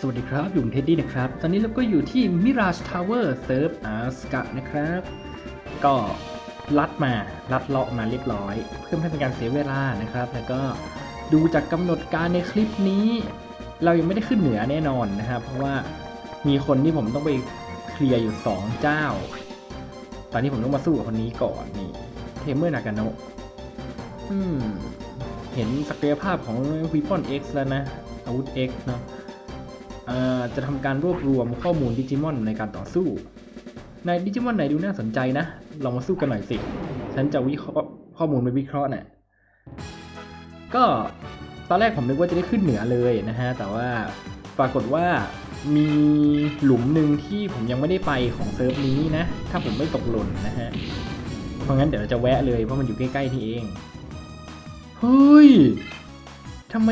สวัสดีครับ อยู่เท็ดดี้นะครับ ตอนนี้เราก็อยู่ที่ Mirage Tower เซิร์ฟอาสกะนะครับ ก็ลัดมาลัดเลาะมาเรียบร้อย เพื่อไม่ให้เป็นการเสียเวลานะครับ แล้วก็ดูจากกำหนดการในคลิปนี้ เรายังไม่ได้ขึ้นเหนือแน่นอนนะครับ เพราะว่ามีคนที่ผมต้องไปเคลียร์อยู่ 2 เจ้า ตอนนี้ผมต้องมาสู้กับคนนี้ก่อนนี่เทมเมอร์นากาโนะอืมเห็นศักยภาพของ Weapon X แล้วนะอาวุธ X เนาะ จะทำการรวบรวมข้อมูลดิจิมอนในการต่อสู้ ในดิจิมอนไหนดูน่าสนใจนะ ลองมาสู้กันหน่อยสิ ฉันจะวิเคราะห์ข้อมูลไปวิเคราะห์น่ะก็ตอนแรกผมนึกว่าจะได้ขึ้นเหนือเลยนะฮะ แต่ว่าปรากฏว่ามีหลุมหนึ่งที่ผมยังไม่ได้ไปของเซิร์ฟนี้นะ ถ้าผมไม่ตกหล่นนะฮะ เพราะงั้นเดี๋ยวเราจะแวะเลยเพราะมันอยู่ใกล้ๆนี่เอง เฮ้ยทำไม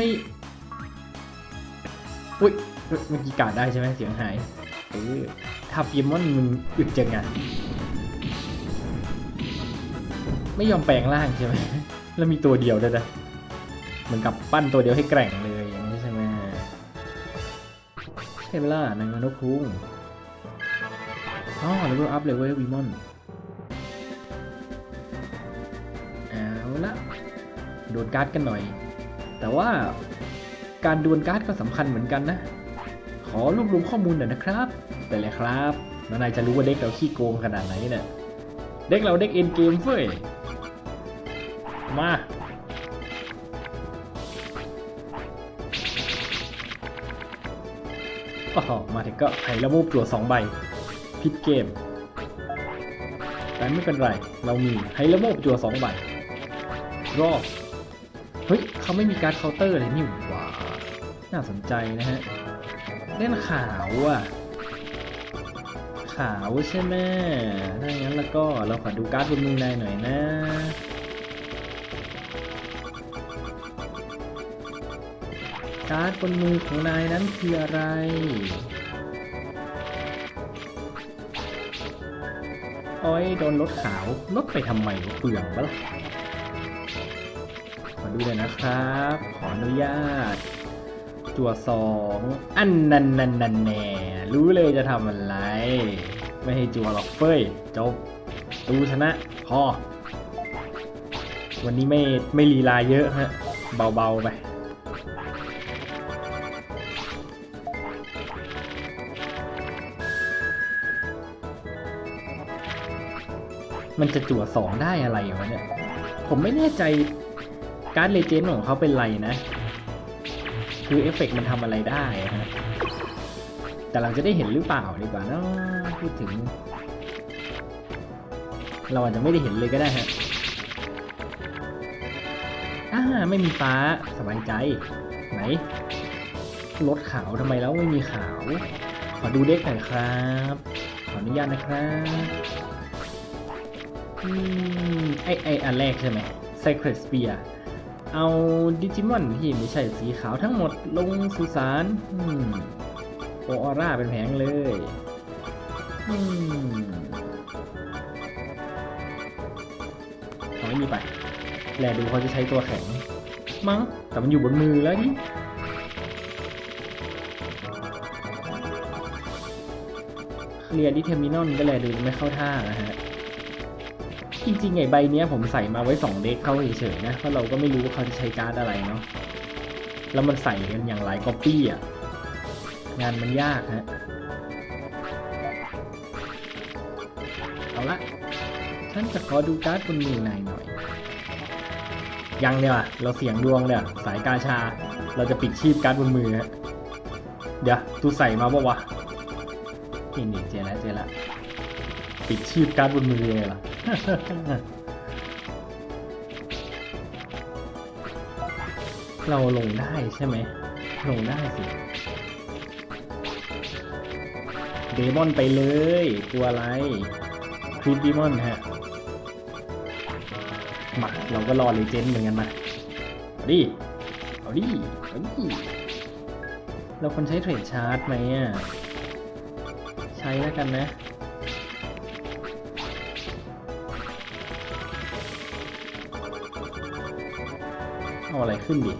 อุ้ย เมื่อกี้การดได้ใช่ไหมเสียงหายเออทับยิมอนมึงอึดจังอะไม่ยอมแปลงร่างใช่ไหมแล้วมีตัวเดียวด้วยนะเหมือนกับปั้นตัวเดียวให้แกร่งเลยอย่างนี้ใช่ไหมใช่เวลานางนกคุงอ๋อเลเวลอัพเลยเว้ยวีมอนเอาละโดนการ์ดกันหน่อย แต่ว่าการดวลการ์ดก็สำคัญเหมือนกันนะ อรวบรวมข้อมูลหน่อยนะครับแต่เลยครับแล้วนายจะรู้ว่าเด็กเราขี้โกงขนาดไหนเนี่ยเด็กเราเด็กเอ็นเกมเฟ้ยมาอ๋อมาถึงก็ไห้ระมูจั่วสองใบพิดเกม แต่ไม่เป็นไร เรามีไฮระโมบจัวสองใบรอบ เฮ้ย เขาไม่มีการเคาน์เตอร์เลยนี่หว่า น่าสนใจนะฮะ เล่นขาวอะ ขาวใช่ไหมถ้างั้นแล้วก็เราขอดูการ์ดบนมือนายหน่อยนะการ์ดบนมือของนายนั้นคืออะไรโอ้ยโดนลดขาวลดไปทำไมเปลืองปะล่ะ ขอดูเลยนะครับ ขออนุญาต จั่วสองอันนันนันนันแน่รู้เลยจะทำอะไร ไม่ให้จั่วหรอกเฟ้ยจบตูชนะพอวันนี้ไม่ไม่ลีลาเยอะฮะ เบาๆไปมันจะจั่วสองได้อะไรวะเนี่ย ผมไม่แน่ใจการเลเจนด์ของเขาเป็นไรนะ คือเอฟเฟกต์มันทำอะไรได้ฮะแต่เราจะได้เห็นหรือเปล่าดีกว่าเนะพูดถึง เราอาจจะไม่ได้เห็นเลยก็ได้ฮะอ่าไม่มีฟ้าสบายใจ ไหนรถขาวทำไมแล้วไม่มีขาว ขอดูเด็กหน่อยครับ ขออนุญาตนะครับอืมไอไออันแรกใช่ไหม Sacred Spear เอาดิจิมอนที่ไม่ใช่สีขาวทั้งหมดลงสุสานโออร่าเป็นแผงเลยอืมเอาไม่มีไปแลดูเขาจะใช้ตัวแข็ง มั้ง แต่มันอยู่บนมือแล้วนี่เคลียร์ดิเทอร์มินอลก็แลดูไม่เข้าท่านะฮะ จริงๆไอ้ใบเนี้ยผมใส่มาไว้สองเด็กเข้าเฉยๆนะเพราะเราก็ไม่รู้ว่าเขาจะใช้การ์ดอะไรเนาะแล้วมันใส่กันอย่างหลายก๊อปปี้อะงานมันยากฮะเอาละฉันจะขอดูการ์ดบนมือนายหน่อย ยังเนี่ยว่ะเราเสียงดวงเนี่ยสายกาชา เราจะปิดชีพการ์ดบนมือฮะเดี๋ยวตูใส่มาปะวะนี่นี่เจแล้วเจแล้วปิดชีพการ์ดบนมือเลยล่ะ เราลงได้ใช่ไหม ลงได้สิ เดมอนไปเลยตัวอะไรคริปดีมอนฮะ มา เราก็รอเลเจนด์เหมือนกันมาเอาดิ เอาดิ เอาดิ เราคนใช้เทรดชาร์จไหมอะ ใช้แล้วกันนะ อะไรขึ้นดิ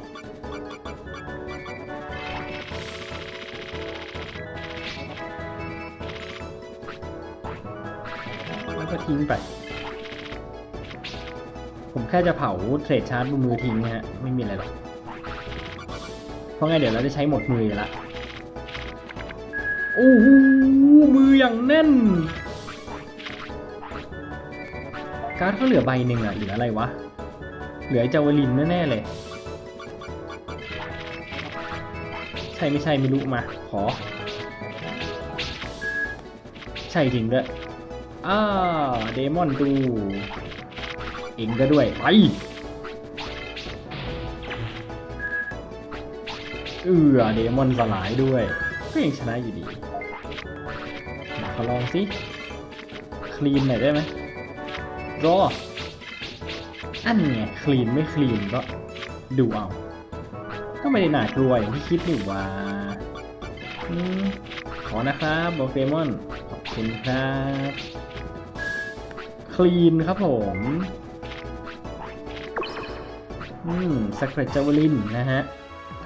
แล้วก็ทิ้งไป ผมแค่จะเผาเศษชาร์จมือทิ้งนะฮะ ไม่มีอะไรหรอกเพราะไงเดี๋ยวเราจะใช้หมดมือละโอ้โหมืออย่างแน่น การ์ดก็เหลือใบหนึ่งอะเหลืออะไรวะ เหลือไอ้เจาวลินแน่ๆเลย ใช่ไม่ใช่ไม่รู้มา ขอ ใช่จริงด้วยอ้าเดมอนดูเองก็ด้วย ไปเออเดมอนสลายด้วย ก็ยังชนะอยู่ดีมาลองสิ คลีนหน่อยได้ไหมรอ อันไงคลีนไม่คลีนก็ดูเอา ก็ไม่ได้น่ากลัวอย่างที่คิดนี่หว่าอขอนะครับโบเกมอน ขอบคุณครับ คลีนครับผม อืมสครจาวลินนะฮะ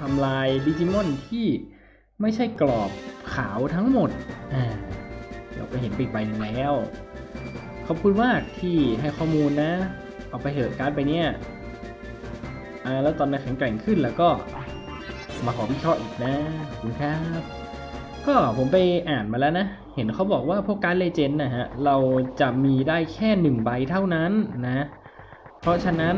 ทำลายดิจิมอนที่ไม่ใช่กรอบขาวทั้งหมด อ่า เราก็เห็นปีกใบหนึ่งแล้ว ขอบคุณมากที่ให้ข้อมูลนะ เอาไปเถอะการ์ดใบเนี้ยอ่าแล้วตอนมันแข็งแกร่งขึ้นแล้วก็มาขอวิเคราะห์อีกนะขอบคุณครับ ก็ผมไปอ่านมาแล้วนะ เห็นเขาบอกว่าพวกการ์ดเลเจนด์นะฮะ เราจะมีได้แค่หนึ่งใบเท่านั้นนะ เพราะฉะนั้น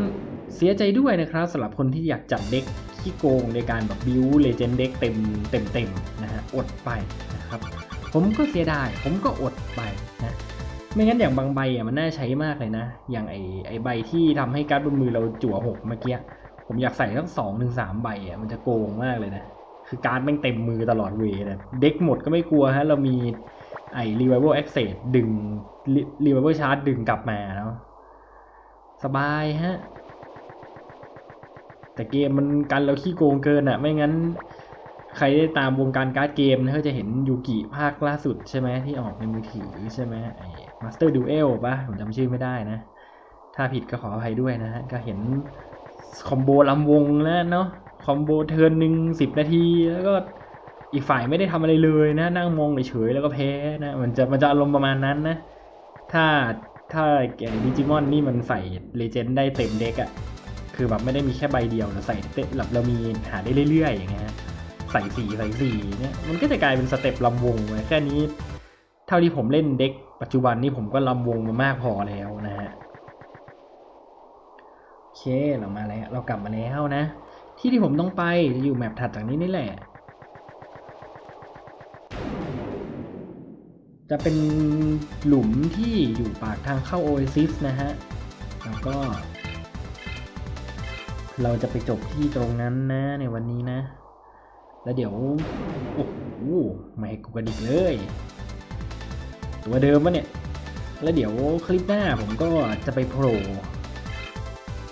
เสียใจด้วยนะครับสำหรับคนที่อยากจัดเด็กขี้โกงในการแบบบิวเลเจนด์เด็กเต็มเต็มเต็มนะฮะ อดไปนะครับ ผมก็เสียดาย ผมก็อดไปนะ ไม่งั้นอย่างบางใบอะมันน่าใช้มากเลยนะ อย่างไอไอใบที่ทำให้การ์ดบนมือเราจั่วหกเมื่อกี้ผมอยากใส่ทั้งสองถึงสามใบอะมันจะโกงมากเลยนะ คือการ์ดแม่งเต็มมือตลอดเวลเด็กหมดก็ไม่กลัวฮะ เรามีไอ้ revival access ดึง revival charge ดึงกลับมาเนาะสบายฮะ แต่เกมมันกันเราขี้โกงเกินอะไม่งั้น ใครได้ตามวงการการ์ดเกมนะก็จะเห็นยูกิภาคล่าสุดใช่ไหมที่ออกในมือถือใช่ไหมไอ้ Master Duel ปะผมจำชื่อไม่ได้นะ ถ้าผิดก็ขออภัยด้วยนะฮะ ก็เห็นคอมโบลำวงแล้วเนาะคอมโบเทิร์นหนึ่งสิบนาที แล้วก็อีกฝ่ายไม่ได้ทำอะไรเลยนะ นั่งมองเฉยๆแล้วก็แพ้นะมันจะมันจะอารมณ์ประมาณนั้นนะ ถ้าถ้าแกดิจิมอนนี่มันใส่เลเจนด์ได้เต็มเด็กอะคือแบบไม่ได้มีแค่ใบเดียวเราใส่เต็มแบบเรามีหาได้เรื่อยๆอย่างเงี้ย ใส่สี่ใส่สี่เนี่ยมันก็จะกลายเป็นสเต็ปลำวงไว้แค่นี้ เท่าที่ผมเล่นเด็กปัจจุบันนี่ผมก็ลำวงมามากพอแล้วนะฮะโอเคเรามาแล้ว เรากลับมาแล้วนะ ที่ที่ผมต้องไปจะอยู่แมปถัดจากนี้นี่แหละ จะเป็นหลุมที่อยู่ปากทางเข้าโอเอซิสนะฮะแล้วก็เราจะไปจบที่ตรงนั้นนะในวันนี้นะ แล้วเดี๋ยว โอ้โหไม่ให้กูกระดิกเลย ตัวเดิมวะเนี่ย แล้วเดี๋ยวคลิปหน้าผมก็จะไปโผล่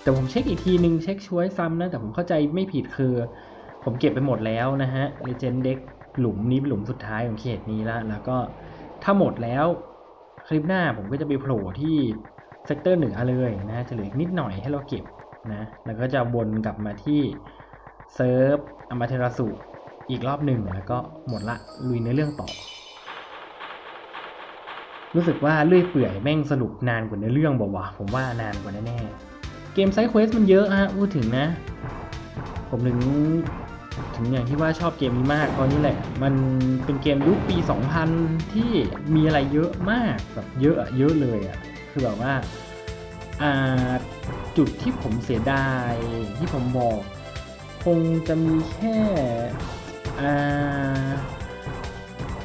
แต่ผมเช็คอีกทีนึง เช็คช่วยซ้ำนะ แต่ผมเข้าใจไม่ผิดคือ ผมเก็บไปหมดแล้วนะฮะ Legend Deck หลุมนี้เป็นหลุมสุดท้ายของเขตนี้ล้วแล้วก็ถ้าหมดแล้วคลิปหน้าผมก็จะไปโผล่ที่เซกเตอร์เหนือเลยนะจะเหลืออีกนิดหน่อยให้เราเก็บนะ แล้วก็จะวนกลับมาที่เซิร์ฟอมาเทราสุ อีกรอบหนึ่งแล้วก็หมดละลุยในเรื่องต่อ รู้สึกว่าเลื่อยเปื่อยแม่งสรุปนานกว่าในเรื่องบอกว่าวะผมว่านานกว่าแน่ๆเกมไซเควสมันเยอะฮะพูดถึงนะ ผมถึงถึงอย่างที่ว่าชอบเกมนี้มากเพราะนี่แหละ มันเป็นเกมยุคปี 2000 ที่มีอะไรเยอะมากแบบเยอะเยอะเลยอะคือแบบว่าอ่าจุดที่ผมเสียดายที่ผมบอก คงจะมีแค่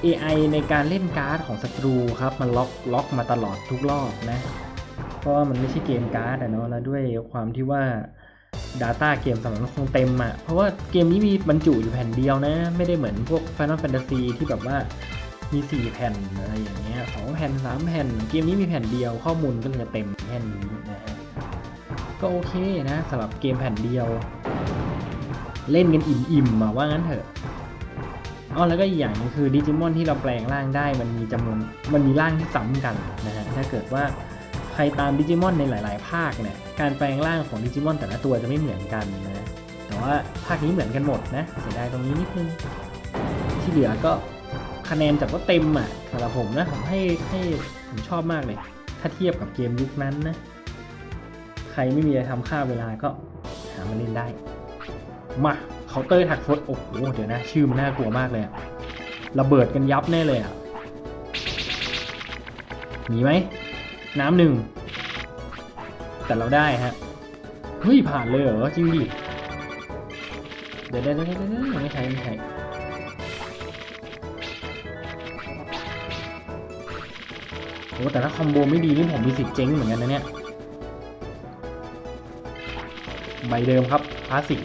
AI ในการเล่นการ์ดของศัตรูครับ มันล็อกล็อกมาตลอดทุกรอบนะ เพราะว่ามันไม่ใช่เกมการ์ดอะเนาะแล้วด้วยความที่ว่า Data เกมสำหรับมันคงเต็มอะเพราะว่าเกมนี้มีบรรจุอยู่แผ่นเดียวนะ ไม่ได้เหมือนพวก Final Fantasy ที่แบบว่ามี 4 แผ่นอะไรอย่างเงี้ยสองแผ่น 3 แผ่น เกมนี้มีแผ่นเดียวข้อมูลก็จะเต็มแค่นี้นะฮะก็โอเคนะสำหรับเกมแผ่นเดียว เล่นกันอิ่มๆมาว่างั้นเถอะอ๋อแล้วก็อีกอย่างนึงคือดิจิมอนที่เราแปลงร่างได้มันมีจำนวนมันมีร่างที่ซ้ำกันนะฮะถ้าเกิดว่าใครตามดิจิมอนในหลาย ๆ ภาคเนี่ยการแปลงร่างของดิจิมอนแต่ละตัวจะไม่เหมือนกันนะแต่ว่าภาคนี้เหมือนกันหมดนะเสียดายตรงนี้นิดนึงที่เหลือก็คะแนนจากว่าเต็มอะสำหรับผมนะผมให้ให้ผมชอบมากเลย ถ้าเทียบกับเกมยุคนั้นนะ ใครไม่มีอะไรทำค่าเวลาก็หามาเล่นได้ มาเคาน์เตอร์แท็กโฟโอ้โหเดี๋ยวนะ ชื่อมันน่ากลัวมากเลยอะระเบิดกันยับแน่เลยอะมีไหม น้ำหนึ่ง แต่เราได้ฮะ เฮ้ย ผ่านเลยเหรอ จริงดิเดี๋ยวเดี๋ยวเดี๋ยวเดี๋ยวเดี๋ยวไม่ใช่ไม่ใช่โอ้แต่ถ้าคอมโบไม่ดีนี่ผมมีสิทธิ์เจ๊งเหมือนกันนะเนี่ย ใบเดิมครับคลาสสิก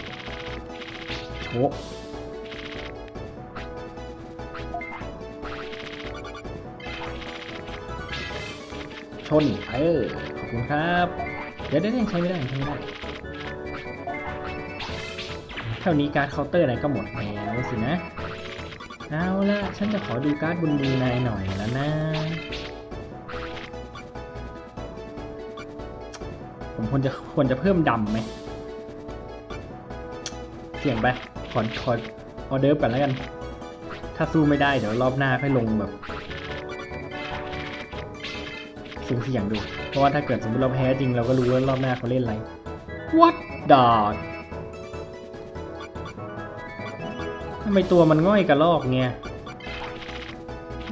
โชกชน เออ ขอบคุณครับ เดี๋ยวได้ยังใช้ไม่ได้ใช้ไม่ได้เท่านี้การ์ดเคาน์เตอร์อะไรก็หมดแล้วสินะ เอาละฉันจะขอดูการ์ดบนมือนายหน่อยแล้วนะผมควรจะควรจะเพิ่มดำไหม เสี่ยงไป ขอขอออเดอร์ก่อนแล้วกัน ถ้าสู้ไม่ได้เดี๋ยวรอบหน้าค่อยลงแบบเสี่ยงเสี่ยงดู เพราะว่าถ้าเกิดสมมติเราแพ้จริงเราก็รู้ว่ารอบหน้าเขาเล่นอะไร What the ทำไมตัวมันง่อยกระลอกเนี่ย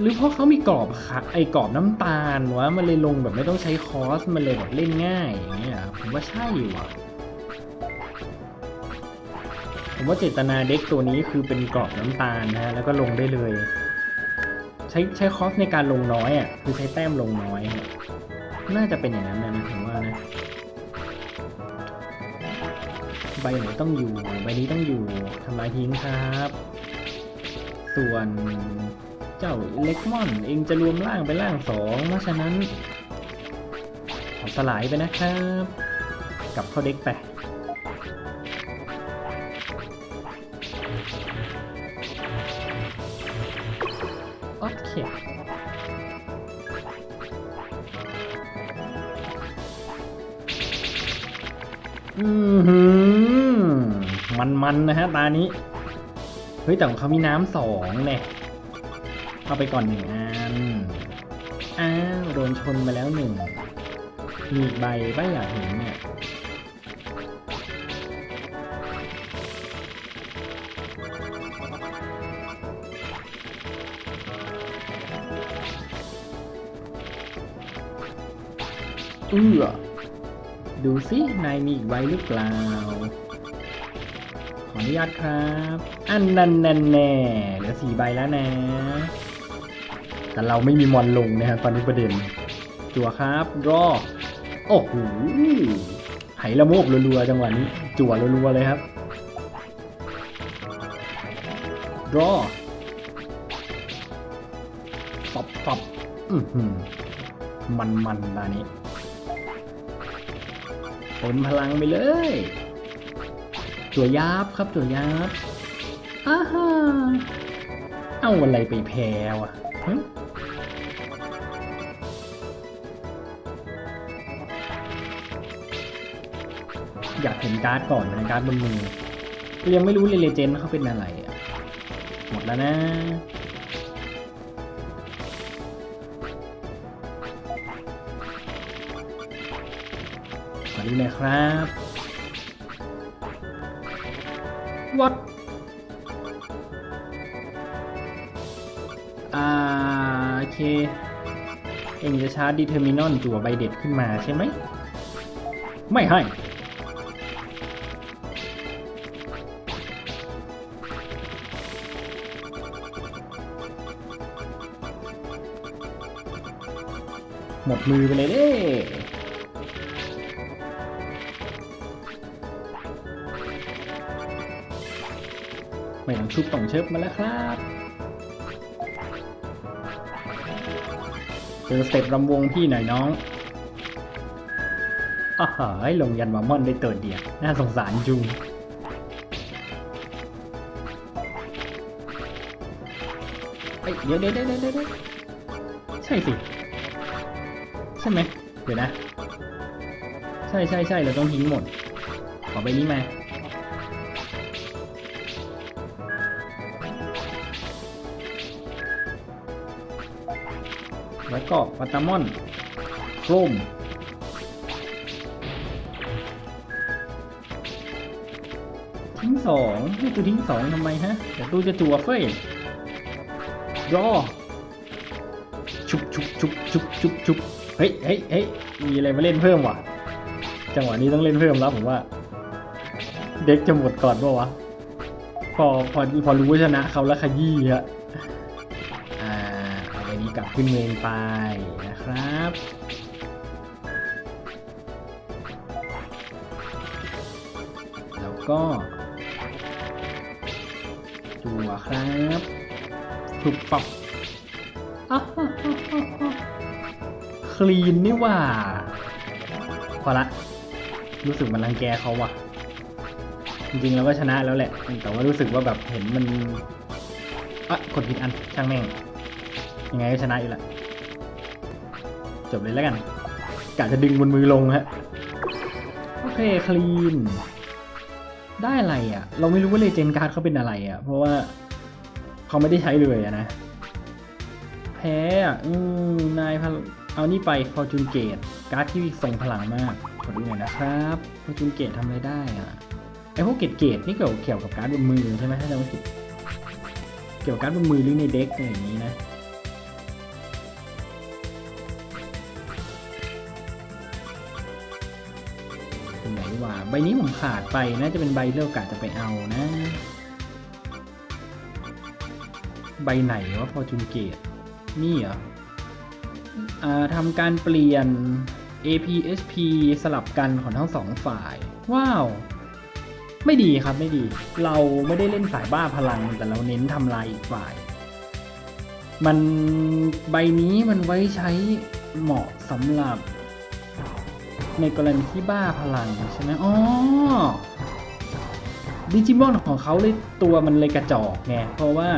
หรือเพราะเขามีกรอบค่ะไอ้กรอบน้ำตาลวะมันเลยลงแบบไม่ต้องใช้คอส มันเลยแบบเล่นง่ายอย่างเงี้ยผมว่าใช่ว่ะ ผมว่าเจตนาเด็กตัวนี้คือเป็นกรอบน้ำตาลนะฮะแล้วก็ลงได้เลย ใช้ใช้คอสในการลงน้อยอะคือใช้แต้มลงน้อย น่าจะเป็นอย่างนั้นนะผมว่านะใบไหนต้องอยู่ ใบนี้ต้องอยู่ทำลายทิ้งครับ ส่วนเจ้าเล็กมอน เองจะรวมร่างเป็นร่างสองเพราะฉะนั้น ขอสลายไปนะครับ กลับเข้าเด็กไป เคอือหือมันๆนะฮะตานี้ เฮ้ยแต่ของเขามีน้ำสองเนี่ยเอาไปก่อนหนึ่งอัน อ้าวโดนชนมาแล้วหนึ่ง มีใบป้าอยากเห็นเนี่ย เอื้อ ดูสินายมีอีกใบหรือเปล่า ขออนุญาตครับ อันนั้นแน่แน่เหลือสี่ใบแล้วนะ แต่เราไม่มีมอนลงนะครับตอนนี้ประเด็น จั่วครับรอโอ้โหไหละโมบรัวๆจังหวะนี้ จั่วรัวๆเลยครับรอปับปับ อือหือมันมันๆตานี้ เต็มพลังไปเลยตัวยับครับตัวยับอ้าฮาเอาอะไรไปแพ้วะอยากเห็นการ์ดก่อนนะการ์ดบนมือยังไม่รู้เลยเลเจนด์เขาเป็นอะไรอะหมดแล้วนะ ดูหน่อยครับ What อ่าโอเค เองจะชาร์จดีเทอร์มินอนจั่วใบเด็ดขึ้นมาใช่ไหม ไม่ให้หมดมือไปเลยเด้ ไม่ต้องชุบต้องเชิบมาแล้วครับเจอสเต็ปรำวงพี่หน่อยน้องอ้าหายลงยันวามอนได้เติร์ดเดียว น่าสงสารจุงเอ้ยเดี๋ยวเดี๋ยวเดี๋ยวเดี๋ยวใช่สิ ใช่ไหมเดี๋ยวนะ ใช่ใช่ใช่เราต้องทิ้งหมด ขอใบนี้มา ก็ปัตตามอนโครมทิ้งสองให้ตูทิ้งสองทำไมฮะเดี๋ยวตูจะจัวเฟ้ยรอชุบชุบชุบชุบชุบชุบเฮ้ยเฮ้ยเฮ้ยมีอะไรมาเล่นเพิ่มวะจังหวะนี้ต้องเล่นเพิ่มแล้วผมว่า เด็กจะหมดก่อนปะวะพอพอพอรู้ชนะเขาแล้วขยี้อะอ่าเอาไปนี้ กลับขึ้นเมนไปนะครับแล้วก็จัวครับถูกปรับอ้าวคลีนนี่หว่า พอละ รู้สึกมันรังแกเขาว่ะ จริงๆเราก็ชนะแล้วแหละ แต่ว่ารู้สึกว่าแบบเห็นมันอะกดผิดอันช่างแม่ง ยังไงก็ชนะอยู่แหละจบเลยแล้วกันกะจะดึงบนมือลงฮะโอเคคลีน ได้อะไรอะ เราไม่รู้ว่าเลเจนการ์ดเขาเป็นอะไรอะ เพราะว่าเขาไม่ได้ใช้เลยอะนะ แพ้อะอืมนายพเอานี่ไปฟอร์จูนเกตการ์ดที่ทรงพลังมากขอดูหน่อยนะครับฟอร์จูนเกตทำอะไรได้อะไอพวกเกตเกตนี่เกี่ยวเกี่ยวกับการ์ดบนมือใช่ไหมถ้าจำไม่ผิดเกี่ยวกับการ์ดบนมือหรือในเด็กอะไรอย่างนี้นะ ไหนวะใบนี้ผมขาดไปน่าจะเป็นใบเลือกกะจะไปเอานะ ใบไหนวะพอจุนเกตนี่เหรออ่าทำการเปลี่ยน APSP สลับกันของทั้งสองฝ่าย ว้าว ไม่ดีครับไม่ดี เราไม่ได้เล่นสายบ้าพลังแต่เราเน้นทำลายอีกฝ่าย มันใบนี้มันไว้ใช้เหมาะสำหรับ ในกรณีที่บ้าพลังใช่ไหมอ๋อดิจิมอนของเขาเลยตัวมันเลยกระจอกไงเพราะว่า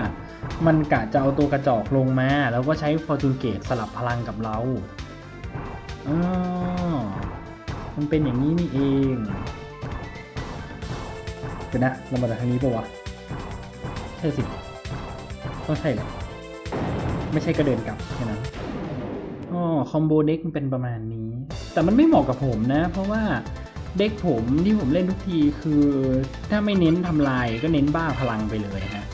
มันกะจะเอาตัวกระจอกลงมา แล้วก็ใช้ฟอร์จูเกตสลับพลังกับเราอ๋อมันเป็นอย่างนี้นี่เองเดี๋ยวนะเรามาจากทางนี้ปะวะใช่สิต้องใช่แหละไม่ใช่ก็เดินกลับแค่นั้น อ๋อคอมโบเด็กมันเป็นประมาณนี้ แต่มันไม่เหมาะกับผมนะ เพราะว่าเด็กผมที่ผมเล่นทุกทีคือถ้าไม่เน้นทำลายก็เน้นบ้าพลังไปเลยฮะ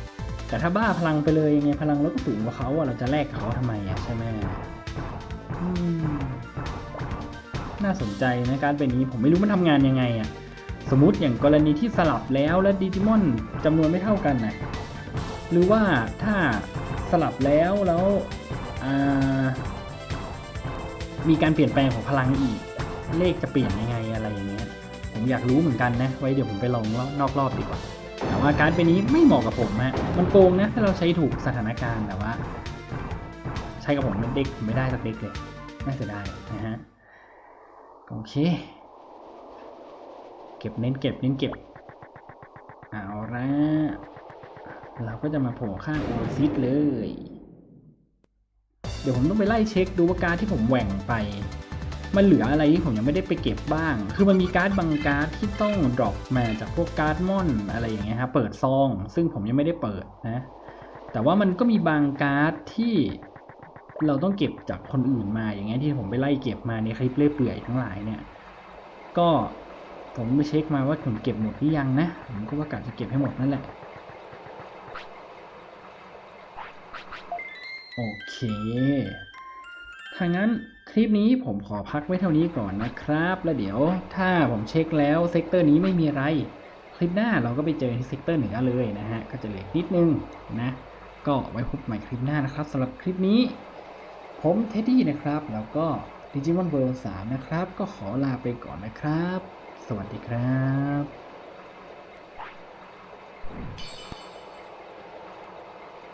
แต่ถ้าบ้าพลังไปเลยยังไงพลังเราก็สูงกว่าเขาอะเราจะแลกเขาทำไมอะใช่ไหมน่าสนใจนะการเป็นนี้ผมไม่รู้มันทำงานยังไงอะสมมติอย่างกรณีที่สลับแล้วแล้วดิจิมอนจำนวนไม่เท่ากันนะหรือว่าถ้าสลับแล้วแล้วอ่า มีการเปลี่ยนแปลงของพลังอีก เลขจะเปลี่ยนยังไงอะไรอย่างเงี้ย ผมอยากรู้เหมือนกันนะ ไว้เดี๋ยวผมไปลองนอกรอบดีกว่า แต่ว่าการดเป็นนี้ไม่เหมาะกับผมฮะ มันโกงนะ ถ้าเราใช้ถูกสถานการณ์แต่ว่า ใช้กับผมเป็นเด็กผมไม่ได้สักเด็กเลย น่าเสียดายนะฮะ โอเค เก็บเน้นเก็บเน้นเก็บ เอาละเราก็จะมาโผล่ข้างโอซิสเลย เดี๋ยวผมต้องไปไล่เช็คดูว่าการ์ดที่ผมแหว่งไป มันเหลืออะไรที่ผมยังไม่ได้ไปเก็บบ้าง คือมันมีการ์ดบางการ์ดที่ต้องดรอปมาจากพวกการ์ดมอนอะไรอย่างเงี้ยครับเปิดซอง ซึ่งผมยังไม่ได้เปิดนะ แต่ว่ามันก็มีบางการ์ดที่เราต้องเก็บจากคนอื่นมาอย่างเงี้ยที่ผมไปไล่เก็บมาในคลิปเล่เปื่อยทั้งหลายเนี่ย ก็ผมไปเช็คมาว่าผมเก็บหมดหรือยังนะ ผมก็ว่ากะจะเก็บให้หมดนั่นแหละ โอเค ถ้างั้นคลิปนี้ผมขอพักไว้เท่านี้ก่อนนะครับ แล้วเดี๋ยวถ้าผมเช็คแล้วเซกเตอร์นี้ไม่มีอะไร คลิปหน้าเราก็ไปเจอที่เซกเตอร์เหนือเลยนะฮะ ก็จะเหลือนิดนึงนะ ก็ไว้พบใหม่คลิปหน้านะครับสำหรับคลิปนี้ ผมเท็ดดี้นะครับ แล้วก็ Digimon World 3นะครับ ก็ขอลาไปก่อนนะครับ สวัสดีครับ